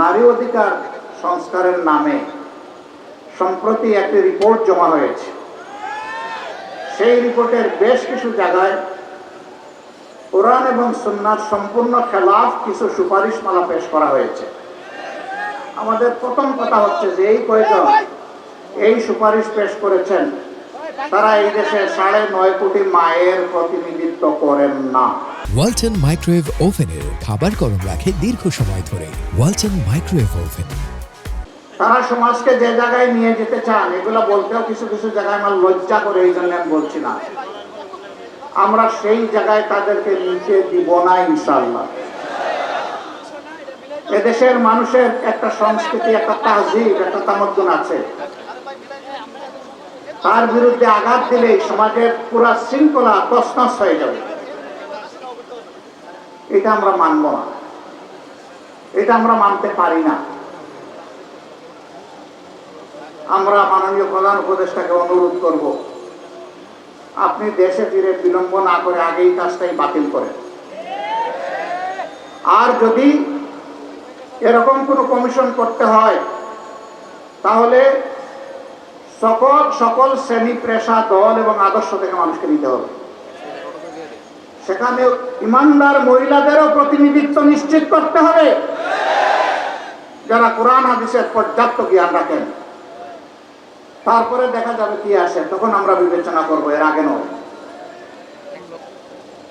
নারী অধিকার সংস্কারের নামে সম্প্রতি একটি রিপোর্ট জমা হয়েছে। সেই রিপোর্টের বেশ কিছু জায়গায় কোরআন এবং সুন্নার সম্পূর্ণ খেলাফ কিছু সুপারিশমালা পেশ করা হয়েছে। আমাদের প্রথম কথা হচ্ছে যে এই কয়েকজন এই সুপারিশ পেশ করেছেন তারা এই দেশের সাড়ে নয় কোটি মায়ের প্রতিনিধিত্ব করেন না। ওয়ালটন মাইক্রোওয়েভ ওভেনের খাবার গরম রাখে দীর্ঘ সময় ধরে। Walton microwave oven. তারা সমাজকে যে জায়গায় নিয়ে যেতে চান এগুলো বলতেও কিছু কিছু জায়গায় আমার লজ্জা করে এই জন্য আমি বলছি না। আমরা সেই জায়গায় তাদেরকে নিতে দিব না ইনশাল্লাহ এদেশের মানুষের একটা সংস্কৃতি একটা তাহজিব একটা তামদ্দুন আছে। তার বিরুদ্ধে আঘাত দিলেই সমাজের পুরা শৃঙ্খলা তসনস হয়ে যাবে। এটা আমরা মানব না। এটা আমরা মানতে পারি না। আমরা মাননীয় প্রধান উপদেষ্টাকে অনুরোধ করব, আপনি দেশে ফিরে বিলম্ব না করে আগেই কাজটাই বাতিল করেন। আর যদি এরকম কোনো কমিশন করতে হয়, তাহলে সকল সকল শ্রেণি পেশা দল এবং আদর্শ থেকে মানুষকে নিতে হবে। সেখানে ইমানদার মহিলাদেরও প্রতিনিধিত্ব নিশ্চিত করতে হবে। যারা কোরআন, হাদিসের পর্যাপ্ত জ্ঞান রাখেন। তারপরে দেখা যাবে কি আসে, তখন আমরা বিবেচনা করব, এর আগে নয়।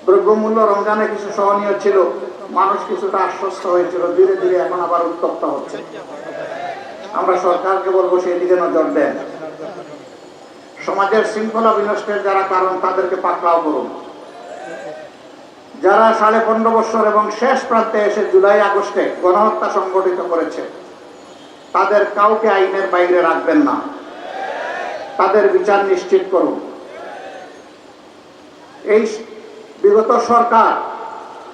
দ্রব্যমূল্য রমজানে কিছু সহনীয় ছিল, মানুষ কিছুটা আশ্বস্ত হয়েছিল, ধীরে ধীরে এখন আবার উত্তপ্ত হচ্ছে। আমরা সরকারকে বলব সেই দিকে নজর দেন। সমাজের শৃঙ্খলা বিনষ্টের যারা কারণ, তাদেরকে পাকড়াও করুন। যারা সাড়ে পনেরো বছর এবং শেষ প্রান্তে এসে জুলাই আগস্টে গণহত্যা সংগঠিত করেছে, তাদের কাউকে আইনের বাইরে রাখবেন না। তাদের বিচার নিশ্চিত করুন। এই বিগত সরকার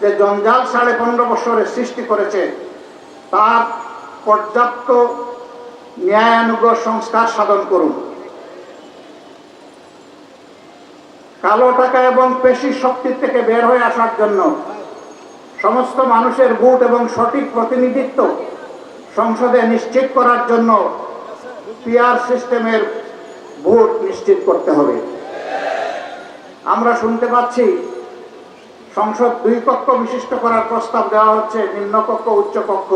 যে জঞ্জাল সাড়ে পনেরো বছরে সৃষ্টি করেছে, তার পর্যাপ্ত ন্যায়ানুগ সংস্কার সাধন করুন। কালো টাকা এবং পেশি শক্তির থেকে বের হয়ে আসার জন্য সমস্ত মানুষের ভোট এবং সঠিক প্রতিনিধিত্ব সংসদে নিশ্চিত করার জন্য পিআর সিস্টেমের ভোট নিশ্চিত করতে হবে। আমরা শুনতে পাচ্ছি, সংসদ দুই কক্ষ বিশিষ্ট করার প্রস্তাব দেওয়া হচ্ছে, নিম্নকক্ষ, উচ্চকক্ষ।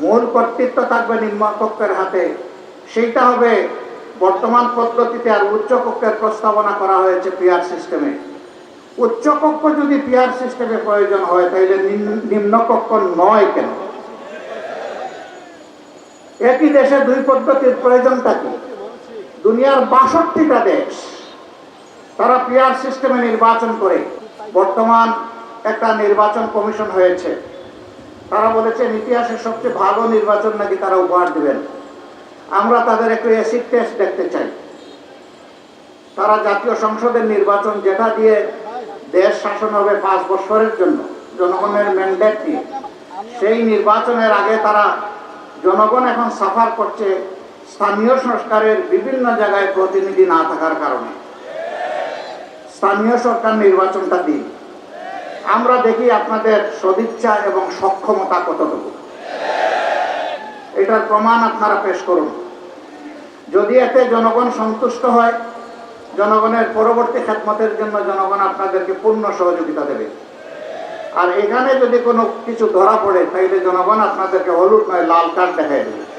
মূল কর্তৃত্ব থাকবে নিম্নকক্ষের হাতে। সেইটা হবে বর্তমান পদ্ধতিতে আর উচ্চকক্ষের প্রস্তাবনা করা হয়েছে পিআর সিস্টেমে। উচ্চকক্ষ যদি পিআর সিস্টেমে প্রয়োজন হয়, তাহলে নিম্ন- নিম্নকক্ষ নয় কেন? একই দেশে দুই পদ্ধতির প্রয়োজন থাকে দুনিয়ার বাষট্টিটা দেশ, তারা পিআর সিস্টেমে নির্বাচন করে। বর্তমান একটা নির্বাচন কমিশন হয়েছে। তারা বলেছেন, ইতিহাসের সবচেয়ে ভালো নির্বাচন নাকি তারা উপহার দিবেন। আমরা তাদের একটু অ্যাসিড টেস্ট দেখতে চাই। তারা জাতীয় সংসদের নির্বাচন যেটা দিয়ে দেশ শাসন হবে পাঁচ বছরের জন্য, জনগণের ম্যান্ডেট নিয়ে সেই নির্বাচনের আগে তারা জনগণ এখন সাফার করছে স্থানীয় সংস্কারের বিভিন্ন জায়গায় প্রতিনিধি না থাকার কারণে। স্থানীয় সরকার নির্বাচনটা দিন। আমরা দেখি আপনাদের সদিচ্ছা এবং সক্ষমতা কতটুকু। এটার প্রমাণ আপনারা পেশ করুন। যদি এতে জনগণ সন্তুষ্ট হয়, জনগণের পরবর্তী খেদমতের জন্য জনগণ আপনাদেরকে পূর্ণ সহযোগিতা দেবে। আর এখানে যদি কোনো কিছু ধরা পড়ে, তাইলে জনগণ আপনাদেরকে হলুদ নয়, লাল কার্ড দেখাই দেবে।